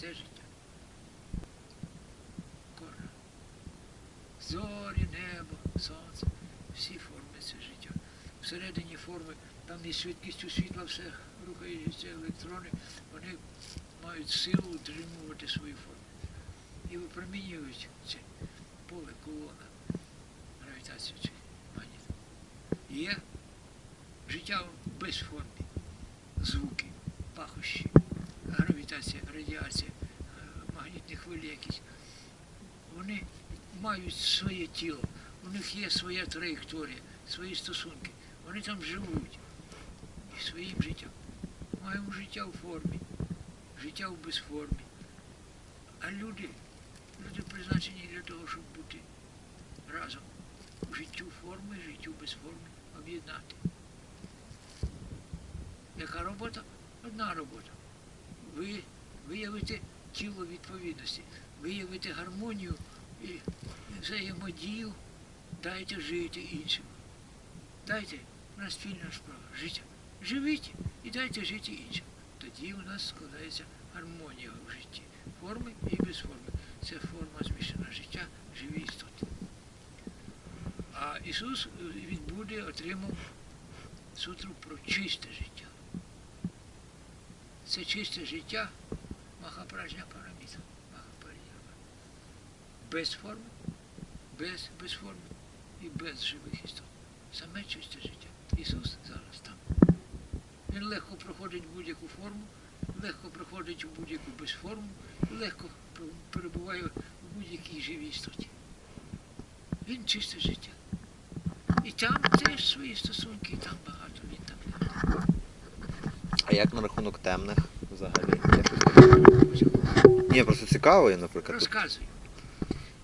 Це життя. Кожна. Зорі, небо, сонце, всі форми це життя. Всередині форми, там із швидкістю світла все рухаються електрони, вони мають силу утримувати свою форму. І випромінюють це поле колона, гравітацію чи магніт. Є життя без форми, звуки, пахощі, гравітація, радіація, е, магнітні хвилі якісь. Вони мають своє тіло, у них є своя траєкторія, свої стосунки. Вони там живуть і своїм життям. Маємо життя у формі, життя у безформі. А люди, люди призначені для того, щоб бути разом. Життю форми, життю без форми об'єднати. Яка робота? Одна робота. Ви виявити тіло відповідності, виявити гармонію і взаємодію, дайте жити іншим. Дайте, у нас спільна справа, життя. Живіть і дайте жити іншим. Тоді у нас складається гармонія в житті. Форми і без форми. Це форма змішана життя, живі істоти. А Ісус е, від отримав сутру про чисте життя. Це чисте життя Махапражня Параміта. Без форми, без, без форми і без живих істот. Саме чисте життя. Ісус зараз там. Він легко проходить будь-яку форму, легко проходить у будь-яку безформу, легко перебуває у будь-якій живій істоті. Він чисте життя. І там теж свої стосунки, і там багато він там. Як на рахунок темних взагалі? Ні, просто цікаво, я, наприклад. тут- Розказую.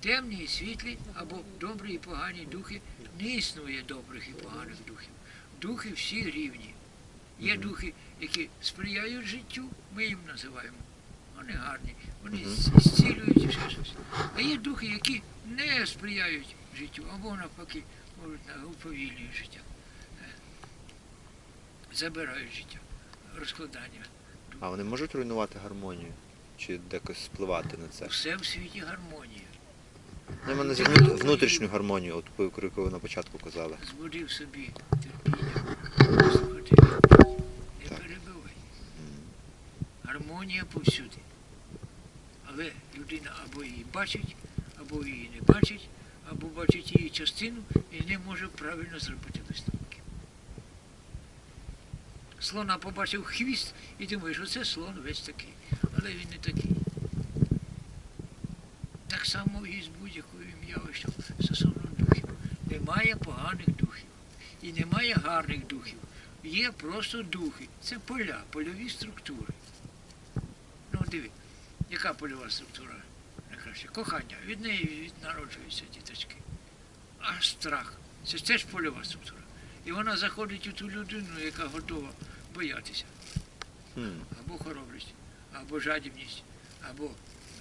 Темні і світлі або добрі і погані духи не існує добрих і поганих духів. Духи всі рівні. Є духи, які сприяють життю, ми їм називаємо. Вони гарні, вони Мгм. з- зцілюють і ще щось. А є духи, які не сприяють життю, або навпаки можуть на- уповільнюють життя. Е, Забирають життя, розкладання. А вони можуть руйнувати гармонію? Чи якось впливати на це? Все в світі гармонія. Ну, мене за внутрішню гармонію, от про яку ви на початку казали. збудив собі терпіння, слухати. Не перебивай. Гармонія повсюди. Але людина або її бачить, або її не бачить, або бачить її частину і не може правильно зробити висновки. Слона побачив хвіст і думає, що це слон весь такий. Але він не такий. Так само і з будь-якою явищем стосовно духів. Немає поганих духів і немає гарних духів. Є просто духи. Це поля, польові структури. Ну, диви, яка польова структура найкраще? Кохання. Від неї народжуються діточки. А страх. Це теж польова структура. І вона заходить у ту людину, яка готова боятися. Або хоробрість, або жадібність, або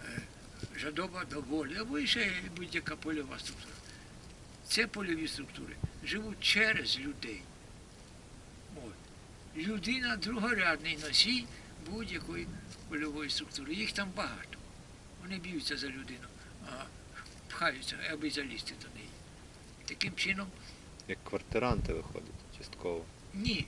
е, жадоба до волі, або ще будь-яка польова структура. Це польові структури живуть через людей. От. Людина другорядний носій будь-якої польової структури. Їх там багато. Вони б'ються за людину, а пхаються, аби залізти до неї. Таким чином, Як квартиранти виходять частково. ні.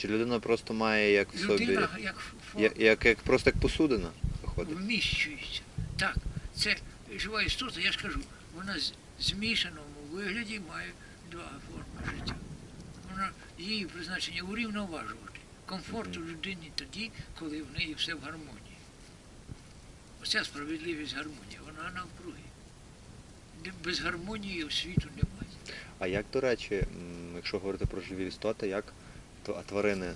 Чи людина просто має як в собі. Людина як. Як, як, як просто як посудина виходить? вміщується. Так, це жива істота, я ж кажу, вона з змішаному вигляді має два форми життя. Вона її призначення урівноважувати. Комфорту людині тоді, коли в неї все в гармонії. Оця справедливість гармонія, вона навкруги. Без гармонії світу немає. А як, до речі, якщо говорити про живі істоти, як а тварини,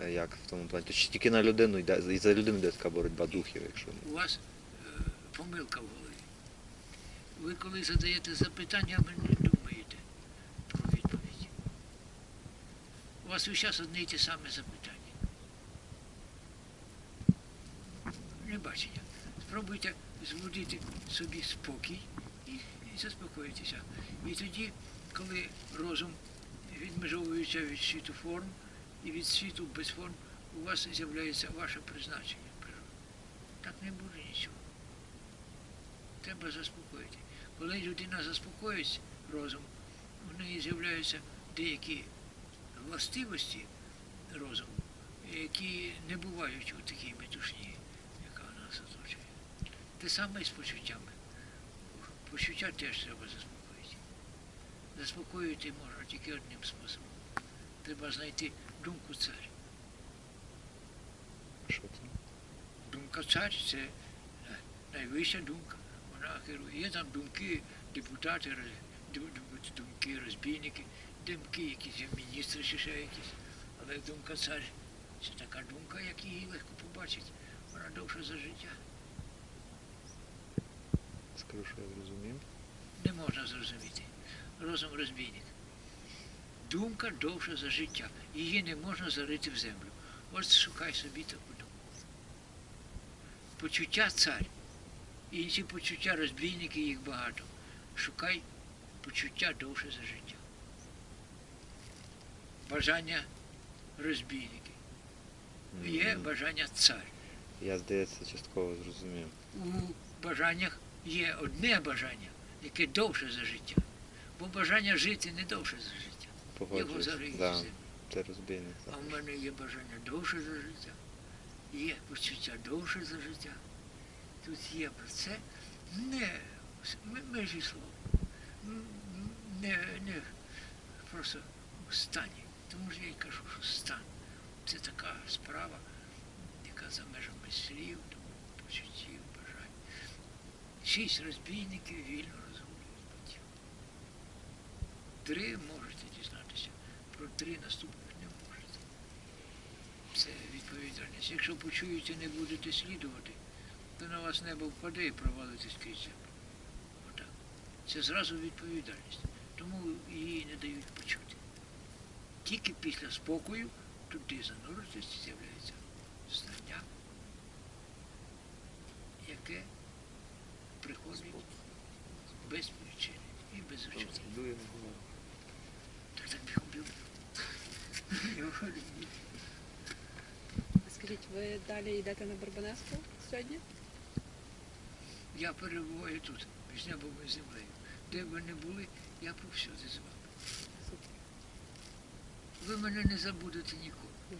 е, як в тому плані? То чи тільки на людину йде, і за людину йде така боротьба духів, якщо У вас е, помилка в голові. Ви коли задаєте запитання, ви не думаєте про відповідь. У вас весь час одне й те саме запитання. Не бачення. Спробуйте збудити собі спокій і, і заспокоїтеся. І тоді, коли розум відмежовується від світу форм і від світу без форм, у вас з'являється ваше призначення. Так не буде нічого. Треба заспокоїти. Коли людина заспокоїться розум, в неї з'являються деякі властивості розуму, які не бувають у такій метушні, яка нас оточує. Те саме і з почуттями. Почуття теж треба заспокоїти. Заспокоїти можна тільки одним способом. Треба знайти думку царя. Що це? Думка цар це е, найвища думка. Вона керує. Є там думки, депутати, думки, розбійники, думки, якісь міністри чи ще якісь. Але думка цар це така думка, як її легко побачити. Вона довша за життя. Скажу, що я зрозумів. Не можна зрозуміти. Розум розбійник. Думка довша за життя. Її не можна зарити в землю. От шукай собі таку думку. Почуття цар. Інші почуття розбійники, їх багато. Шукай почуття довше за життя. Бажання розбійники. Є бажання цар. Я, здається, частково зрозумів. у бажаннях є одне бажання, яке довше за життя. Бо бажання жити не довше за життя. Його. Да, це розбійник. А в мене є бажання довше за життя, є почуття довше за життя. Тут є про це не межі слова, не, не просто в стані. Тому ж я й кажу, що стан це така справа, яка за межами слів, почуттів, бажань. Шість розбійників вільно розгулюють батьків. Три дізнатися, про три наступних не можете. Це відповідальність. Якщо почуєте, не будете слідувати, то на вас небо впаде і провалитесь крізь землю. Отак. Це зразу відповідальність. Тому її не дають почути. Тільки після спокою туди зануритись з'являється знання, яке приходить без причини і без очікування. Так так бігом бігом. Я виходжу. Скажіть, ви далі йдете на Барбанеску сьогодні? Я перебуваю тут, між небом і землею. Де б ви не були, я повсюди з вами. Супер. Ви мене не забудете ніколи. Ні.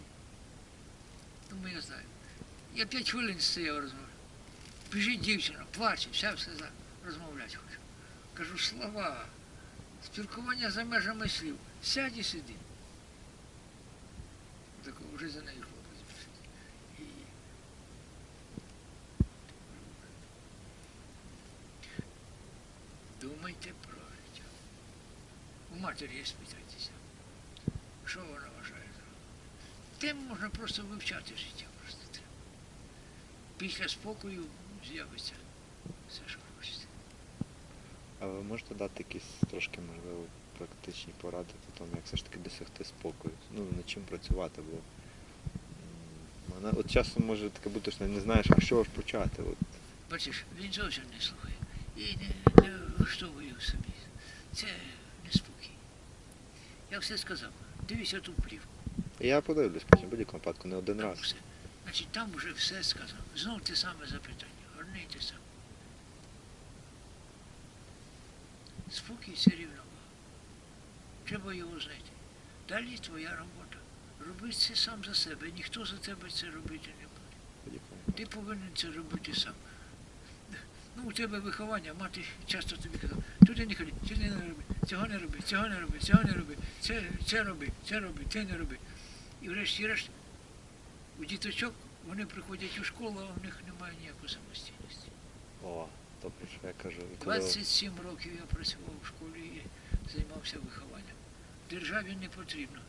Тому я знаю. Я п'ять хвилин стояв розмовляв. Біжить дівчина, плаче, вся все за розмовляти хочу. Кажу, слова, спілкування за межами слів. Сядь і сиди. Так вже за нею хлопець біжить. І... Думайте про життя. У матері є спитайтеся. Що вона вважає Тим можна просто вивчати життя просто треба. Після спокою з'явиться все, що. А ви можете дати якісь трошки, можливо, практичні поради по тому, як все ж таки досягти спокою? Ну, над чим працювати, бо мене от часом може таке бути, що не знаєш, а що ж почати. От. Бачиш, він зовсім не слухає і не, не влаштовує в собі. Це неспокій. Я все сказав. Дивіться ту плівку. Я подивлюсь потім будь-якому випадку не один Там раз. все. Значить, там вже все сказав. Знов те саме запитання. Те саме. Спокій це рівновага. Треба його знайти. Далі твоя робота. Роби це сам за себе. Ніхто за тебе це робити не буде. Ти повинен це робити сам. Ну, у тебе виховання, мати часто тобі казала, туди не ходи, сюди не роби, цього не роби, цього не роби, цього не роби, це, це роби, це роби, те не роби. І врешті-решт у діточок вони приходять у школу, а в них немає ніякої самостійності. О, що я кажу. І коли- 27 років я працював в школі і займався вихованням. Державі не потрібно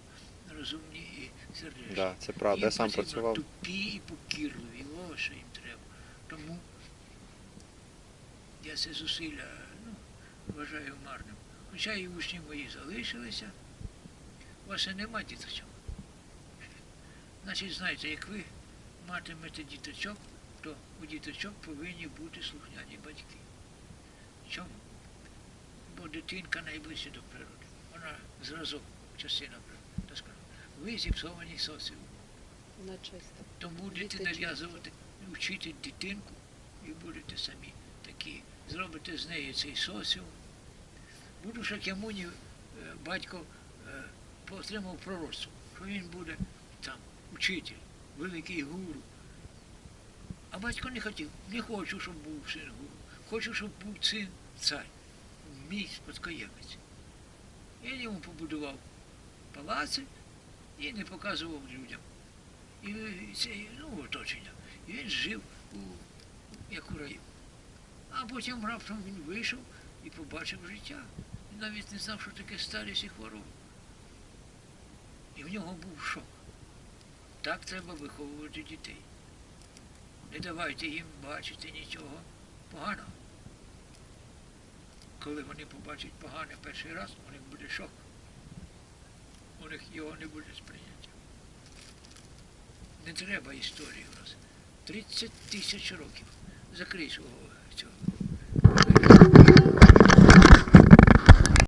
розумні і сердечні. Да, це правда, я сам потрібно працював. Тупі і покірливі, ось що їм треба. Тому я це зусилля ну, вважаю марним. Хоча і учні мої залишилися, у вас і нема діточок. Значить, знаєте, як ви матимете діточок, то у діточок повинні бути слухняні батьки. Чому? Бо дитинка найближче до природи. Вона зразок частина природи. Ви зіпсовані чиста. Тому будете нав'язувати вчити дитинку і будете самі такі. Зробите з неї цей соціум. Буду Шакямуні, е, батько е, отримав пророцтво, що він буде там учитель, великий гуру. А батько не хотів, не хочу, щоб був син гуру. Хочу, щоб був син цар, мій спадкоємець. Він йому побудував палаци і не показував людям. І це ну, оточення. І він жив у, як у раю. А потім раптом він вийшов і побачив життя. Він навіть не знав, що таке старість і хвороба. І в нього був шок. Так треба виховувати дітей. Не давайте їм бачити нічого поганого. Коли вони побачать погане перший раз, у них буде шок. У них його не буде сприйняття. Не треба історії у нас. 30 тисяч років. Закрий свого цього